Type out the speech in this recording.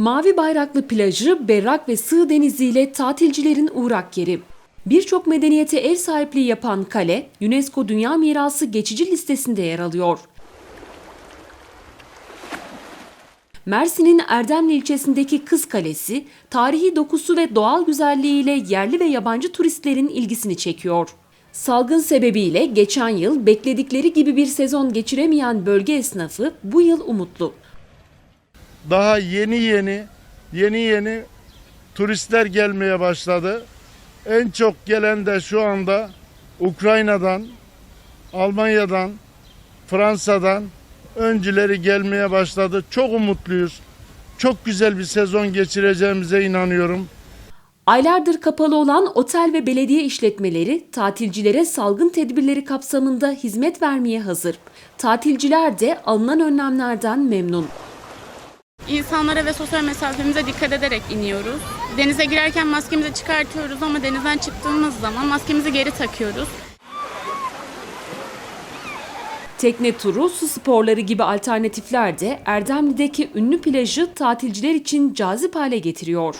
Mavi bayraklı plajı berrak ve sığ deniziyle tatilcilerin uğrak yeri. Birçok medeniyete ev sahipliği yapan kale, UNESCO Dünya Mirası geçici listesinde yer alıyor. Mersin'in Erdemli ilçesindeki Kız Kalesi, tarihi dokusu ve doğal güzelliğiyle yerli ve yabancı turistlerin ilgisini çekiyor. Salgın sebebiyle geçen yıl bekledikleri gibi bir sezon geçiremeyen bölge esnafı bu yıl umutlu. Daha yeni yeni yeni yeni turistler gelmeye başladı. En çok gelen de şu anda Ukrayna'dan, Almanya'dan, Fransa'dan öncüleri gelmeye başladı. Çok umutluyuz. Çok güzel bir sezon geçireceğimize inanıyorum. Aylardır kapalı olan otel ve belediye işletmeleri tatilcilere salgın tedbirleri kapsamında hizmet vermeye hazır. Tatilciler de alınan önlemlerden memnun. İnsanlara ve sosyal mesafemize dikkat ederek iniyoruz. Denize girerken maskemizi çıkartıyoruz ama denizden çıktığımız zaman maskemizi geri takıyoruz. Tekne turu, su sporları gibi alternatifler de Erdemli'deki ünlü plajı tatilciler için cazip hale getiriyor.